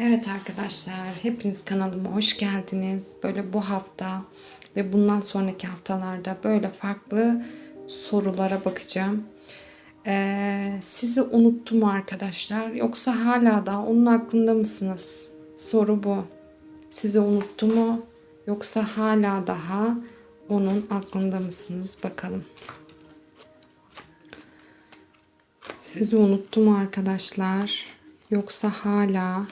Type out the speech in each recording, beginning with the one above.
Evet arkadaşlar, hepiniz kanalıma hoş geldiniz. Böyle bu hafta ve bundan sonraki haftalarda böyle farklı sorulara bakacağım. Ee, sizi unuttum arkadaşlar? Yoksa hala da onun aklında mısınız? Soru bu. Sizi unuttu mu? Yoksa hala daha onun aklında mısınız? Bakalım. Sizi unuttu mu arkadaşlar? Yoksa hala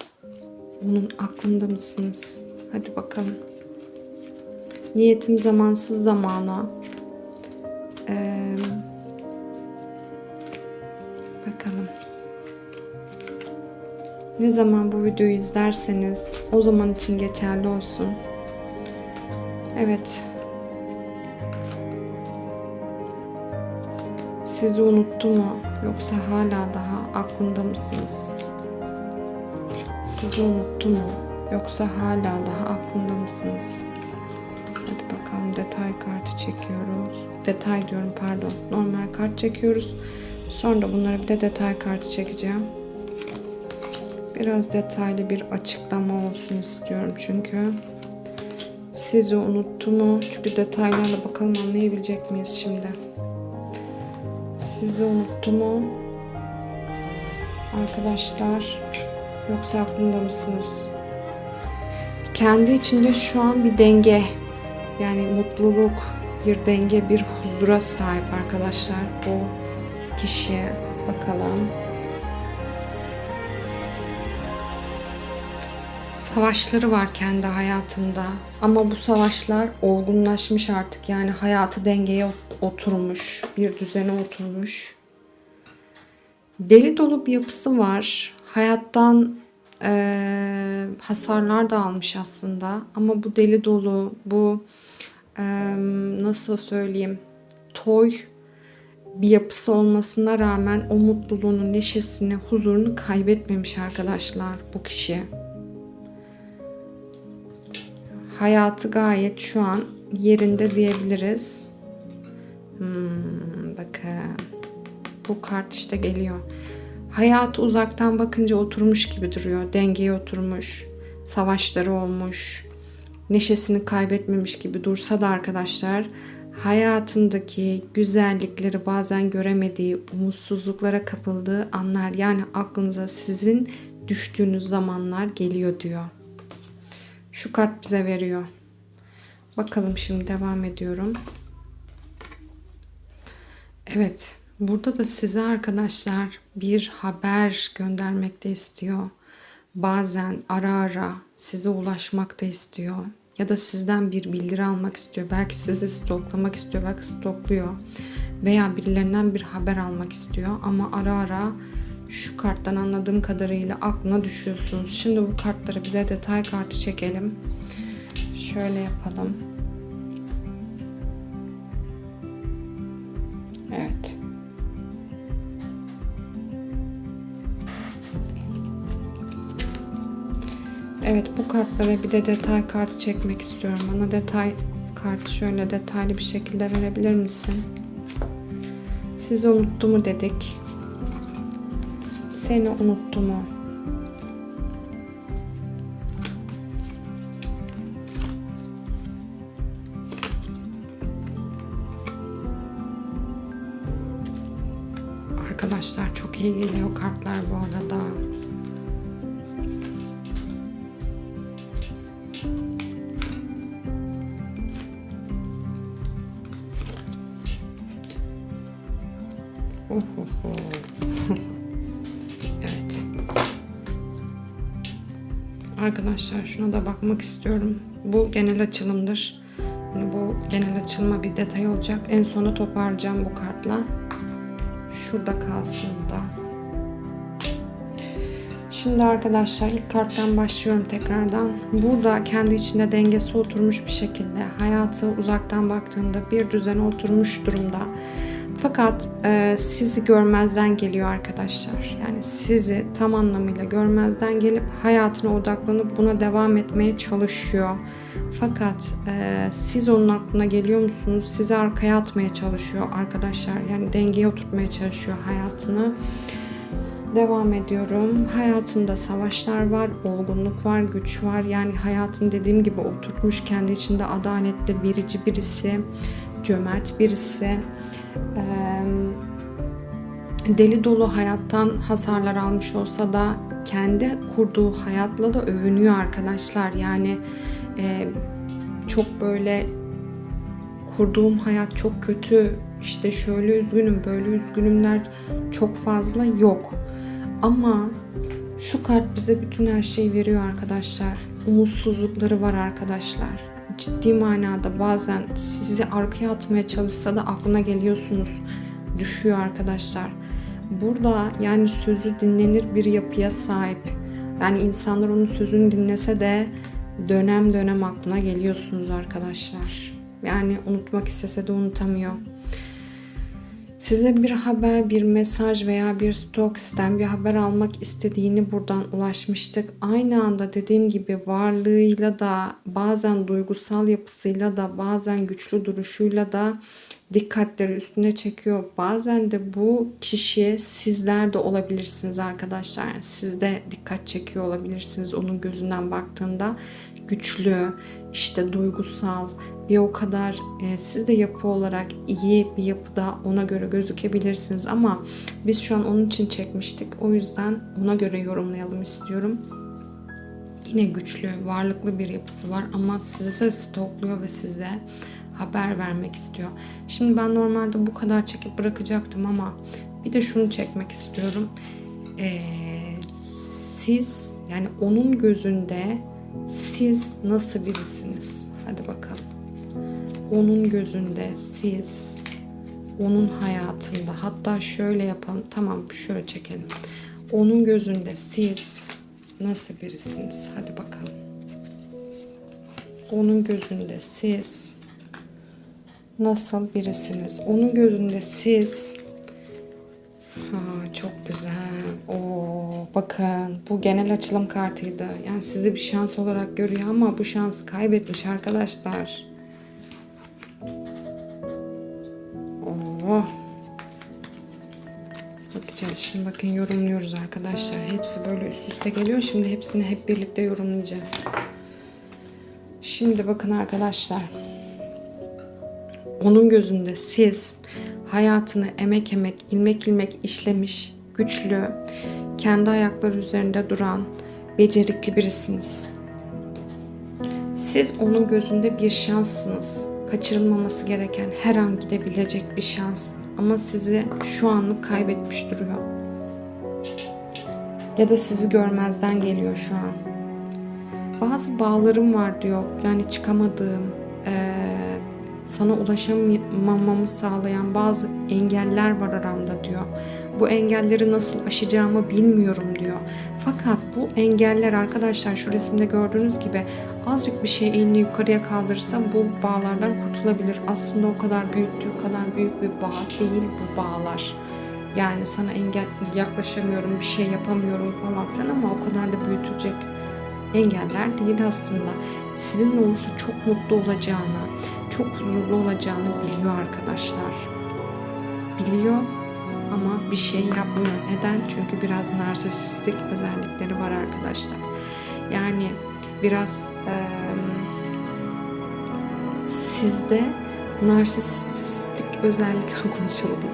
onun aklında mısınız? Hadi bakalım. Niyetim zamansız zamana. Ee, bakalım. Ne zaman bu videoyu izlerseniz o zaman için geçerli olsun. Evet. Sizi unuttu mu yoksa hala daha aklında mısınız? Sizi unuttu mu yoksa hala daha aklında mısınız? Hadi bakalım detay kartı çekiyoruz. Detay diyorum pardon. Normal kart çekiyoruz. Sonra da bunları bir de detay kartı çekeceğim. Biraz detaylı bir açıklama olsun istiyorum çünkü. Sizi unuttu mu? Çünkü detaylarla bakalım anlayabilecek miyiz şimdi? Sizi unuttu mu? Arkadaşlar yoksa aklında mısınız? Kendi içinde şu an bir denge yani mutluluk, bir denge, bir huzura sahip arkadaşlar bu kişi. Bakalım. Savaşları var kendi hayatında ama bu savaşlar olgunlaşmış artık yani hayatı dengeye oturmuş, bir düzene oturmuş. Deli dolu bir yapısı var. Hayattan e, hasarlar da almış aslında ama bu deli dolu, bu e, nasıl söyleyeyim, toy bir yapısı olmasına rağmen o mutluluğunu, neşesini, huzurunu kaybetmemiş arkadaşlar bu kişi hayatı gayet şu an yerinde diyebiliriz. Hmm, bakın. Bu kart işte geliyor. Hayatı uzaktan bakınca oturmuş gibi duruyor. Dengeye oturmuş. Savaşları olmuş. Neşesini kaybetmemiş gibi dursa da arkadaşlar hayatındaki güzellikleri bazen göremediği, umutsuzluklara kapıldığı anlar yani aklınıza sizin düştüğünüz zamanlar geliyor diyor. Şu kart bize veriyor. Bakalım şimdi devam ediyorum. Evet. Burada da size arkadaşlar bir haber göndermek de istiyor. Bazen ara ara size ulaşmak da istiyor. Ya da sizden bir bildiri almak istiyor. Belki sizi stoklamak istiyor. Belki stokluyor. Veya birilerinden bir haber almak istiyor. Ama ara ara şu karttan anladığım kadarıyla aklına düşüyorsunuz. Şimdi bu kartlara bir de detay kartı çekelim. Şöyle yapalım. Evet bu kartlara bir de detay kartı çekmek istiyorum. Bana detay kartı şöyle detaylı bir şekilde verebilir misin? Sizi unuttu mu dedik. Seni unuttu mu? Arkadaşlar çok iyi geliyor kartlar bu arada. evet. Arkadaşlar şuna da bakmak istiyorum. Bu genel açılımdır. Yani bu genel açılma bir detay olacak. En sona toparlayacağım bu kartla. Şurada kalsın bu da. Şimdi arkadaşlar ilk karttan başlıyorum tekrardan. Burada kendi içinde dengesi oturmuş bir şekilde hayatı uzaktan baktığında bir düzene oturmuş durumda. Fakat e, sizi görmezden geliyor arkadaşlar. Yani sizi tam anlamıyla görmezden gelip hayatına odaklanıp buna devam etmeye çalışıyor. Fakat e, siz onun aklına geliyor musunuz? Sizi arkaya atmaya çalışıyor arkadaşlar. Yani dengeye oturtmaya çalışıyor hayatını. Devam ediyorum. Hayatında savaşlar var, olgunluk var, güç var. Yani hayatın dediğim gibi oturtmuş kendi içinde adaletli, verici birisi, cömert birisi. Deli dolu hayattan hasarlar almış olsa da kendi kurduğu hayatla da övünüyor arkadaşlar. Yani çok böyle kurduğum hayat çok kötü, işte şöyle üzgünüm, böyle üzgünümler çok fazla yok. Ama şu kart bize bütün her şeyi veriyor arkadaşlar. Umutsuzlukları var arkadaşlar. Ciddi manada bazen sizi arkaya atmaya çalışsa da aklına geliyorsunuz. Düşüyor arkadaşlar. Burada yani sözü dinlenir bir yapıya sahip. Yani insanlar onun sözünü dinlese de dönem dönem aklına geliyorsunuz arkadaşlar. Yani unutmak istese de unutamıyor. Size bir haber, bir mesaj veya bir stok bir haber almak istediğini buradan ulaşmıştık. Aynı anda dediğim gibi varlığıyla da bazen duygusal yapısıyla da bazen güçlü duruşuyla da dikkatleri üstüne çekiyor. Bazen de bu kişi sizler de olabilirsiniz arkadaşlar. Yani siz de dikkat çekiyor olabilirsiniz onun gözünden baktığında. Güçlü, işte duygusal, bir o kadar e, siz de yapı olarak iyi bir yapıda ona göre gözükebilirsiniz ama biz şu an onun için çekmiştik. O yüzden ona göre yorumlayalım istiyorum. Yine güçlü, varlıklı bir yapısı var ama sizi stokluyor ve size haber vermek istiyor. Şimdi ben normalde bu kadar çekip bırakacaktım ama bir de şunu çekmek istiyorum. Ee, siz yani onun gözünde siz nasıl birisiniz? Hadi bakalım. Onun gözünde siz onun hayatında hatta şöyle yapalım. Tamam şöyle çekelim. Onun gözünde siz nasıl birisiniz? Hadi bakalım. Onun gözünde siz nasıl birisiniz? Onun gözünde siz ha, çok güzel. Oo, bakın bu genel açılım kartıydı. Yani sizi bir şans olarak görüyor ama bu şansı kaybetmiş arkadaşlar. Oo. Bakacağız şimdi bakın yorumluyoruz arkadaşlar. Hepsi böyle üst üste geliyor. Şimdi hepsini hep birlikte yorumlayacağız. Şimdi bakın arkadaşlar. Onun gözünde siz hayatını emek emek, ilmek ilmek işlemiş, güçlü, kendi ayakları üzerinde duran, becerikli birisiniz. Siz onun gözünde bir şanssınız. Kaçırılmaması gereken her an gidebilecek bir şans. Ama sizi şu anlık kaybetmiş duruyor. Ya da sizi görmezden geliyor şu an. Bazı bağlarım var diyor. Yani çıkamadığım, ee, sana ulaşamamamı sağlayan bazı engeller var aramda diyor. Bu engelleri nasıl aşacağımı bilmiyorum diyor. Fakat bu engeller arkadaşlar şu resimde gördüğünüz gibi azıcık bir şey elini yukarıya kaldırırsa bu bağlardan kurtulabilir. Aslında o kadar büyüttüğü kadar büyük bir bağ değil bu bağlar. Yani sana engel yaklaşamıyorum, bir şey yapamıyorum falan filan ama o kadar da büyütecek engeller değil aslında. Sizinle olursa çok mutlu olacağını, çok huzurlu olacağını biliyor arkadaşlar. Biliyor ama bir şey yapmıyor. Neden? Çünkü biraz narsisistik özellikleri var arkadaşlar. Yani biraz e, sizde narsistik özellik konuşamadım.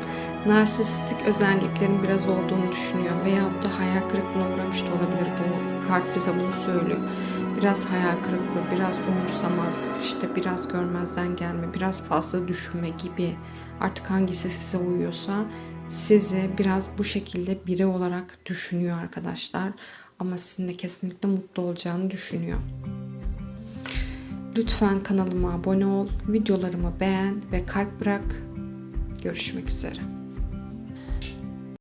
Narsistik özelliklerin biraz olduğunu düşünüyor veyahut da hayal kırıklığına uğramış da olabilir. Bu kart bize bunu söylüyor biraz hayal kırıklığı, biraz umursamaz, işte biraz görmezden gelme, biraz fazla düşünme gibi artık hangisi size uyuyorsa sizi biraz bu şekilde biri olarak düşünüyor arkadaşlar. Ama sizinle kesinlikle mutlu olacağını düşünüyor. Lütfen kanalıma abone ol, videolarımı beğen ve kalp bırak. Görüşmek üzere.